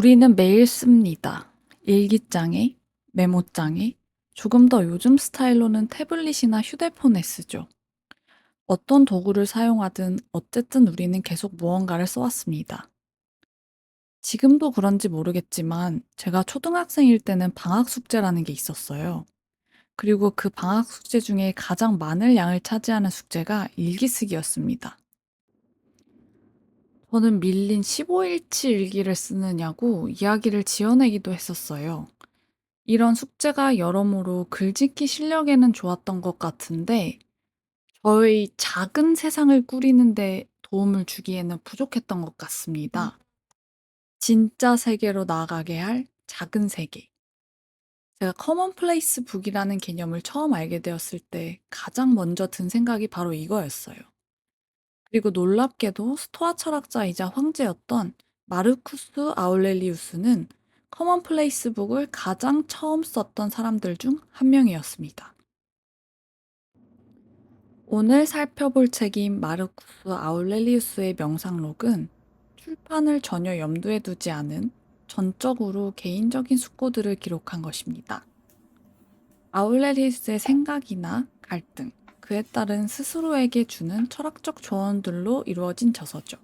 우리는 매일 씁니다. 일기장에, 메모장에, 조금 더 요즘 스타일로는 태블릿이나 휴대폰에 쓰죠. 어떤 도구를 사용하든 어쨌든 우리는 계속 무언가를 써왔습니다. 지금도 그런지 모르겠지만 제가 초등학생일 때는 방학 숙제라는 게 있었어요. 그리고 그 방학 숙제 중에 가장 많은 양을 차지하는 숙제가 일기 쓰기였습니다. 저는 밀린 15일치 일기를 쓰느냐고 이야기를 지어내기도 했었어요. 이런 숙제가 여러모로 글짓기 실력에는 좋았던 것 같은데 저의 작은 세상을 꾸리는데 도움을 주기에는 부족했던 것 같습니다. 진짜 세계로 나아가게 할 작은 세계. 제가 커먼플레이스 북이라는 개념을 처음 알게 되었을 때 가장 먼저 든 생각이 바로 이거였어요. 그리고 놀랍게도 스토아 철학자이자 황제였던 마르쿠스 아울렐리우스는 커먼플레이스 북을 가장 처음 썼던 사람들 중 한 명이었습니다. 오늘 살펴볼 책인 마르쿠스 아울렐리우스의 명상록은 출판을 전혀 염두에 두지 않은 전적으로 개인적인 숙고들을 기록한 것입니다. 아울렐리우스의 생각이나 갈등, 그에 따른 스스로에게 주는 철학적 조언들로 이루어진 저서죠.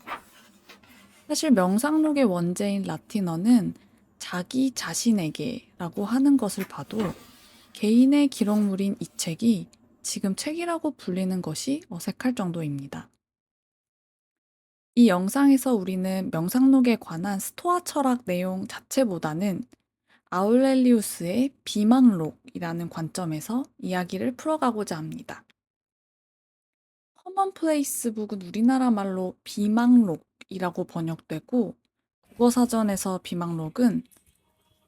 사실 명상록의 원제인 라틴어는 자기 자신에게라고 하는 것을 봐도 개인의 기록물인 이 책이 지금 책이라고 불리는 것이 어색할 정도입니다. 이 영상에서 우리는 명상록에 관한 스토아 철학 내용 자체보다는 아울렐리우스의 비망록이라는 관점에서 이야기를 풀어가고자 합니다. 커먼 플레이스 북은 우리나라 말로 비망록이라고 번역되고 국어사전에서 비망록은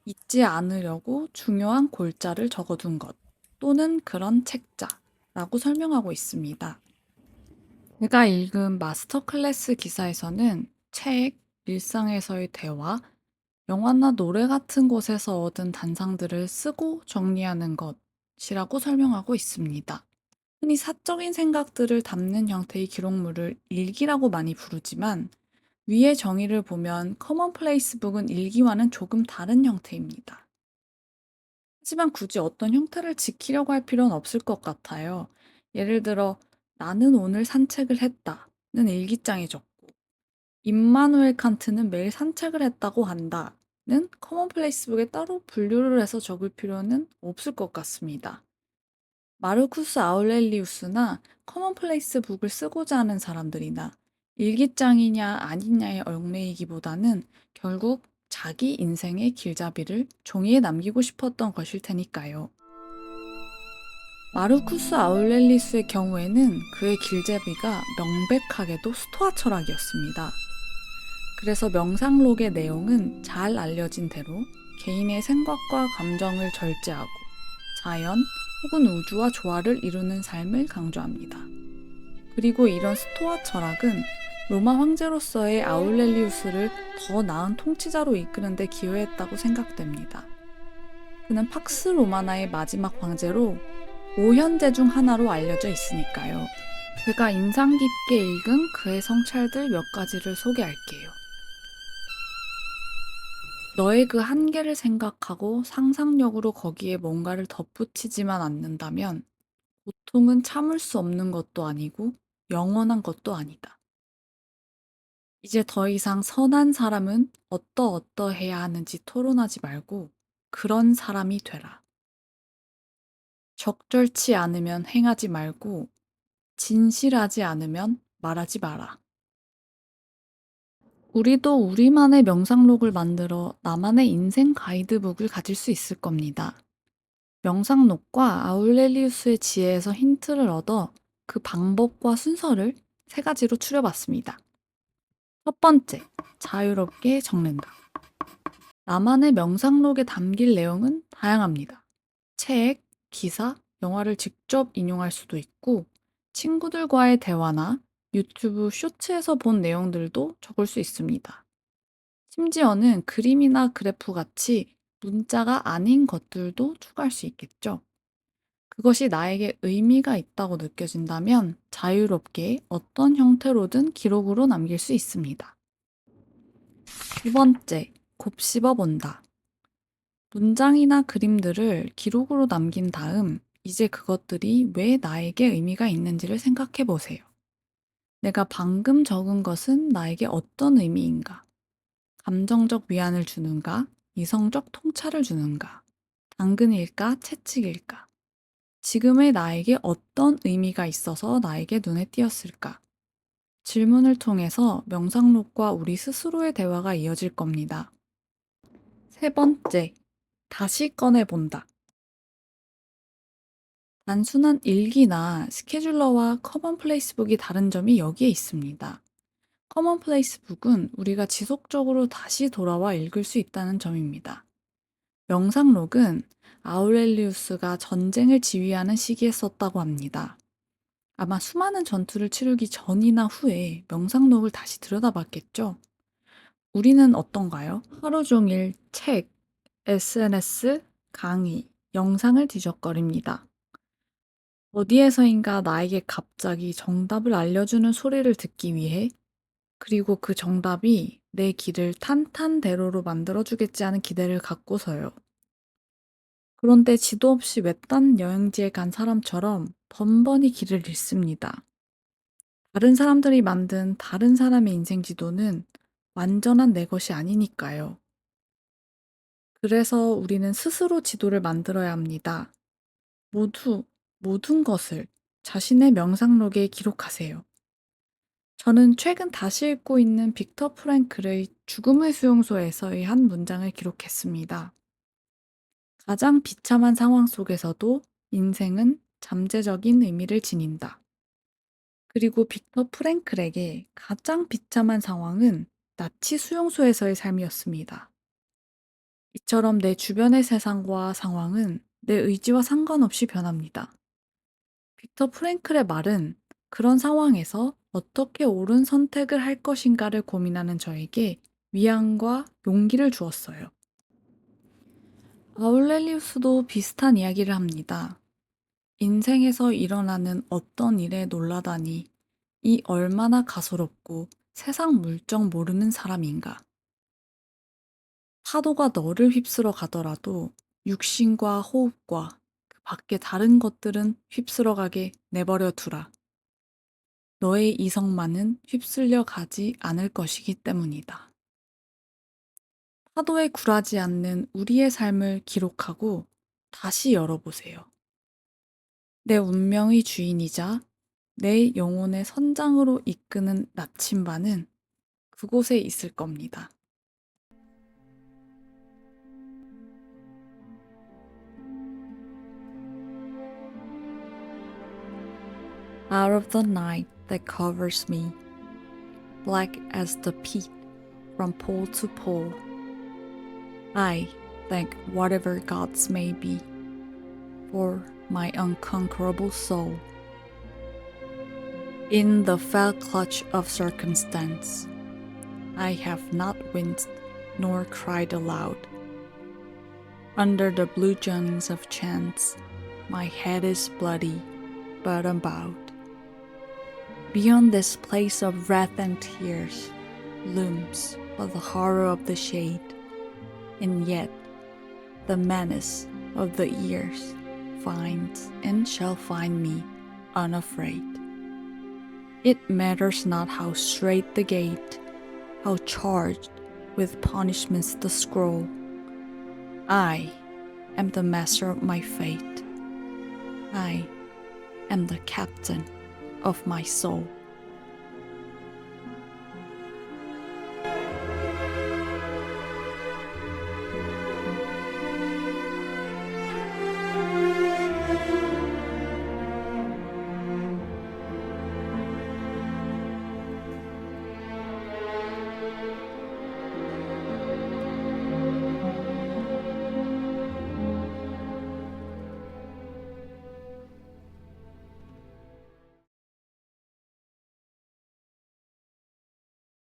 잊지 않으려고 중요한 골자를 적어둔 것 또는 그런 책자라고 설명하고 있습니다. 제가 읽은 마스터 클래스 기사에서는 책, 일상에서의 대화, 영화나 노래 같은 곳에서 얻은 단상들을 쓰고 정리하는 것이라고 설명하고 있습니다. 흔히 사적인 생각들을 담는 형태의 기록물을 일기라고 많이 부르지만 위의 정의를 보면 커먼플레이스 북은 일기와는 조금 다른 형태입니다. 하지만 굳이 어떤 형태를 지키려고 할 필요는 없을 것 같아요. 예를 들어 나는 오늘 산책을 했다는 일기장에 적고 임마누엘 칸트는 매일 산책을 했다고 한다는 커먼플레이스 북에 따로 분류를 해서 적을 필요는 없을 것 같습니다. 마르쿠스 아울렐리우스나 커먼플레이스 북을 쓰고자 하는 사람들이나 일기장이냐 아니냐에 얽매이기보다는 결국 자기 인생의 길잡이를 종이에 남기고 싶었던 것일 테니까요. 마르쿠스 아울렐리스의 경우에는 그의 길잡이가 명백하게도 스토아 철학이었습니다. 그래서 명상록의 내용은 잘 알려진 대로 개인의 생각과 감정을 절제하고 자연, 혹은 우주와 조화를 이루는 삶을 강조합니다. 그리고 이런 스토아 철학은 로마 황제로서의 아울렐리우스를 더 나은 통치자로 이끄는 데 기여했다고 생각됩니다. 그는 팍스 로마나의 마지막 황제로 오현제 중 하나로 알려져 있으니까요. 제가 인상 깊게 읽은 그의 성찰들 몇 가지를 소개할게요. 너의 그 한계를 생각하고 상상력으로 거기에 뭔가를 덧붙이지만 않는다면 고통은 참을 수 없는 것도 아니고 영원한 것도 아니다. 이제 더 이상 선한 사람은 어떠어떠 해야 하는지 토론하지 말고 그런 사람이 되라. 적절치 않으면 행하지 말고 진실하지 않으면 말하지 마라. 우리도 우리만의 명상록을 만들어 나만의 인생 가이드북을 가질 수 있을 겁니다. 명상록과 아울렐리우스의 지혜에서 힌트를 얻어 그 방법과 순서를 세 가지로 추려봤습니다. 첫 번째, 자유롭게 적는다. 나만의 명상록에 담길 내용은 다양합니다. 책, 기사, 영화를 직접 인용할 수도 있고, 친구들과의 대화나 유튜브 쇼츠에서 본 내용들도 적을 수 있습니다. 심지어는 그림이나 그래프 같이 문자가 아닌 것들도 추가할 수 있겠죠. 그것이 나에게 의미가 있다고 느껴진다면 자유롭게 어떤 형태로든 기록으로 남길 수 있습니다. 두 번째, 곱씹어 본다. 문장이나 그림들을 기록으로 남긴 다음 이제 그것들이 왜 나에게 의미가 있는지를 생각해 보세요. 내가 방금 적은 것은 나에게 어떤 의미인가? 감정적 위안을 주는가? 이성적 통찰을 주는가? 당근일까? 채찍일까? 지금의 나에게 어떤 의미가 있어서 나에게 눈에 띄었을까? 질문을 통해서 명상록과 우리 스스로의 대화가 이어질 겁니다. 세 번째, 다시 꺼내본다. 단순한 일기나 스케줄러와 커먼 플레이스북이 다른 점이 여기에 있습니다. 커먼 플레이스북은 우리가 지속적으로 다시 돌아와 읽을 수 있다는 점입니다. 명상록은 아우렐리우스가 전쟁을 지휘하는 시기에 썼다고 합니다. 아마 수많은 전투를 치르기 전이나 후에 명상록을 다시 들여다봤겠죠? 우리는 어떤가요? 하루 종일 책, SNS, 강의, 영상을 뒤적거립니다. 어디에서인가 나에게 갑자기 정답을 알려주는 소리를 듣기 위해 그리고 그 정답이 내 길을 탄탄대로로 만들어주겠지 하는 기대를 갖고서요. 그런데 지도 없이 외딴 여행지에 간 사람처럼 번번이 길을 잃습니다. 다른 사람들이 만든 다른 사람의 인생 지도는 완전한 내 것이 아니니까요. 그래서 우리는 스스로 지도를 만들어야 합니다. 모두, 모든 것을 자신의 명상록에 기록하세요. 저는 최근 다시 읽고 있는 빅터 프랭클의 죽음의 수용소에서의 한 문장을 기록했습니다. 가장 비참한 상황 속에서도 인생은 잠재적인 의미를 지닌다. 그리고 빅터 프랭클에게 가장 비참한 상황은 나치 수용소에서의 삶이었습니다. 이처럼 내 주변의 세상과 상황은 내 의지와 상관없이 변합니다. 빅터 프랭클의 말은 그런 상황에서 어떻게 옳은 선택을 할 것인가를 고민하는 저에게 위안과 용기를 주었어요. 아울렐리우스도 비슷한 이야기를 합니다. 인생에서 일어나는 어떤 일에 놀라다니 이 얼마나 가소롭고 세상 물정 모르는 사람인가. 파도가 너를 휩쓸어 가더라도 육신과 호흡과 그 밖에 다른 것들은 휩쓸어 가게 내버려 두라. 너의 이성만은 휩쓸려 가지 않을 것이기 때문이다. 파도에 굴하지 않는 우리의 삶을 기록하고 다시 열어보세요. 내 운명의 주인이자 내 영혼의 선장으로 이끄는 나침반은 그곳에 있을 겁니다. Out of the night that covers me, black as the peat from pole to pole, I thank whatever gods may be for my unconquerable soul. In the fell clutch of circumstance, I have not winced nor cried aloud. Under the blue of chance, my head is bloody but unbowed. Beyond this place of wrath and tears looms but the horror of the shade, and yet the menace of the years finds and shall find me unafraid. It matters not how straight the gate, how charged with punishments the scroll. I am the master of my fate. I am the captain of my soul.